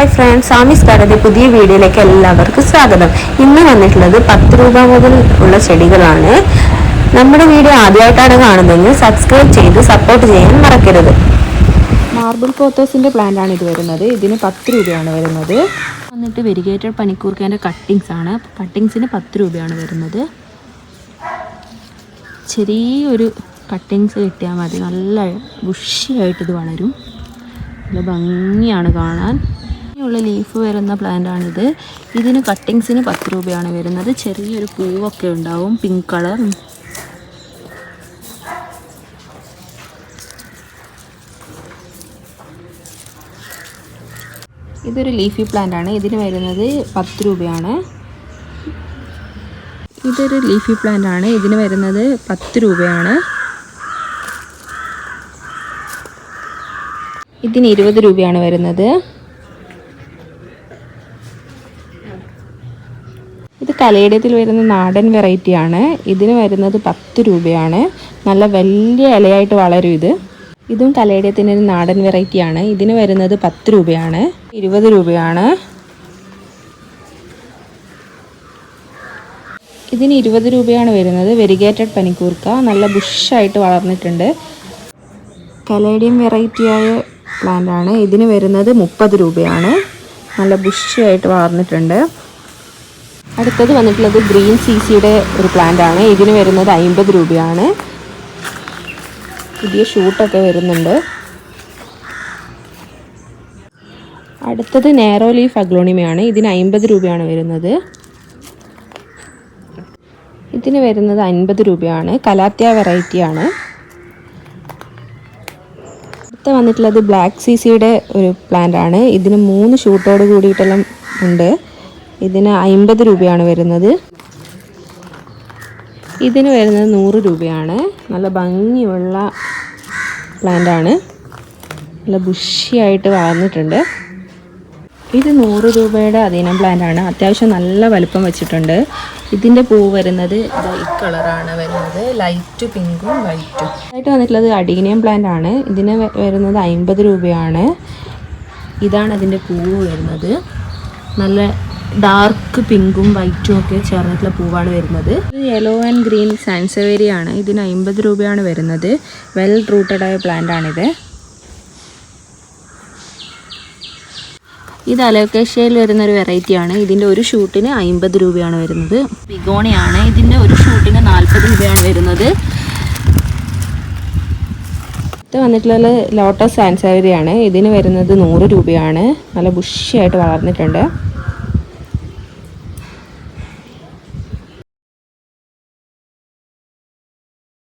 Hi friends ആമിസ് കടതി പുതിയ വീഡിയോയിലേക്ക് എല്ലാവർക്കും സ്വാഗതം. ഇന്ന് വന്നിട്ടുള്ളത് പത്ത് രൂപ മുതൽ ഉള്ള ചെടികളാണ്. നമ്മുടെ വീഡിയോ ആദ്യമായിട്ടാണ് കാണുന്നതെങ്കിൽ സബ്സ്ക്രൈബ് ചെയ്ത് സപ്പോർട്ട് ചെയ്യാൻ മറക്കരുത്. മാർബിൾ പോത്തോസിന്റെ പ്ലാന്റ് ആണ് ഇത് വരുന്നത്. ഇതിന് പത്ത് രൂപയാണ് വരുന്നത്. വന്നിട്ട് വെരിഗേറ്റഡ് പനിക്കൂർക്കേന്റെ കട്ടിങ്സ് ആണ്. കട്ടിങ്സിന് പത്ത് രൂപയാണ് വരുന്നത്. ചെറിയൊരു കട്ടിങ്സ് കിട്ടിയാൽ മതി. നല്ല ബുഷിയായിട്ട് ഇത് വളരും. നല്ല ഭംഗിയാണ് കാണാൻ. ഇനിയുള്ള ലീഫ് വരുന്ന പ്ലാന്റാണിത് ഇതിന് കട്ടിങ്സിന് പത്ത് രൂപയാണ് വരുന്നത്. ചെറിയൊരു പൂവൊക്കെ ഉണ്ടാവും. പിങ്ക് കളർ ഇതൊരു ലീഫി പ്ലാന്റ് ആണ്. ഇതിന് വരുന്നത് പത്ത് രൂപയാണ്. ഇതൊരു ലീഫി പ്ലാന്റ് ആണ്. ഇതിന് വരുന്നത് പത്ത് രൂപയാണ്. ഇതിന് ഇരുപത് രൂപയാണ് വരുന്നത്. കലയിടത്തിൽ വരുന്ന നാടൻ വെറൈറ്റി ആണ്. ഇതിന് വരുന്നത് പത്ത് രൂപയാണ്. നല്ല വലിയ ഇലയായിട്ട് വളരും ഇത്. ഇതും കലയിടത്തിന്റെ ഒരു നാടൻ വെറൈറ്റി ആണ്. ഇതിന് വരുന്നത് പത്ത് രൂപയാണ്. ഇരുപത് രൂപയാണ്. ഇതിന് ഇരുപത് രൂപയാണ് വരുന്നത്. വെരിഗേറ്റഡ് പനിക്കൂർക്ക. നല്ല ബുഷായിട്ട് വളർന്നിട്ടുണ്ട്. കലേഡിയം വെറൈറ്റിയായ പ്ലാന്റ് ആണ്. ഇതിന് വരുന്നത് മുപ്പത് രൂപയാണ്. നല്ല ബുഷിയായിട്ട് വളർന്നിട്ടുണ്ട്. അടുത്തത് വന്നിട്ടുള്ളത് ഗ്രീൻ സി സിയുടെ ഒരു പ്ലാന്റ് ആണ്. ഇതിന് വരുന്നത് അമ്പത് രൂപയാണ്. പുതിയ ഷൂട്ടൊക്കെ വരുന്നുണ്ട്. അടുത്തത് നേരോ ലീഫ് അഗ്ലോണിമയാണ്. ഇതിന് അമ്പത് രൂപയാണ് വരുന്നത്. ഇതിന് വരുന്നത് അൻപത് രൂപയാണ്. കലാത്യ വെറൈറ്റിയാണ് അടുത്ത വന്നിട്ടുള്ളത് ബ്ലാക്ക് സി സിയുടെ ഒരു പ്ലാന്റ് ആണ്. ഇതിന് മൂന്ന് ഷൂട്ടോട് കൂടിയിട്ടെല്ലാം ഉണ്ട്. ഇതിന് അമ്പത് രൂപയാണ് വരുന്നത്. ഇതിന് വരുന്നത് നൂറ് രൂപയാണ്. നല്ല ഭംഗിയുള്ള പ്ലാന്റ് ആണ് നല്ല ബുഷിയായിട്ട് വളർന്നിട്ടുണ്ട്. ഇത് നൂറ് രൂപയുടെ അധീനം പ്ലാന്റ് ആണ് അത്യാവശ്യം നല്ല വലുപ്പം വെച്ചിട്ടുണ്ട്. ഇതിന്റെ പൂ വരുന്നത് ഈ കളറാണ് വരുന്നത്. ലൈറ്റ് പിങ്കും വൈറ്റും. ആയിട്ട് വന്നിട്ടുള്ളത് അഡീനിയം ആണ് ഇതിന് വരുന്നത് അമ്പത് രൂപയാണ്. ഇതാണ് അതിന്റെ പൂവ് വരുന്നത്. നല്ല ഡാർക്ക് പിങ്കും വൈറ്റും ഒക്കെ ചേർന്നിട്ടുള്ള പൂവാണ് വരുന്നത്. ഇത് യെല്ലോ ആൻഡ് ഗ്രീൻ സാൻസവേരി ആണ്. ഇതിന് അമ്പത് രൂപയാണ് വരുന്നത്. വെൽ റൂട്ടഡ് ആയ പ്ലാന്റ് ആണിത്. ഇത് അലോക്കേഷ്യയിൽ വരുന്ന ഒരു വെറൈറ്റി ആണ്. ഇതിന്റെ ഒരു ഷൂട്ടിന് അമ്പത് രൂപയാണ് വരുന്നത്. ബിഗോണിയാണ് ഇതിന്റെ ഒരു ഷൂട്ടിന് നാൽപ്പത് രൂപയാണ് വരുന്നത്. ഇത് വന്നിട്ടുള്ളത് ലോട്ടസ് സാൻസാവരിയാണ് ഇതിന് വരുന്നത് നൂറ് രൂപയാണ്. നല്ല ബുഷിയായിട്ട് വളർന്നിട്ടുണ്ട്.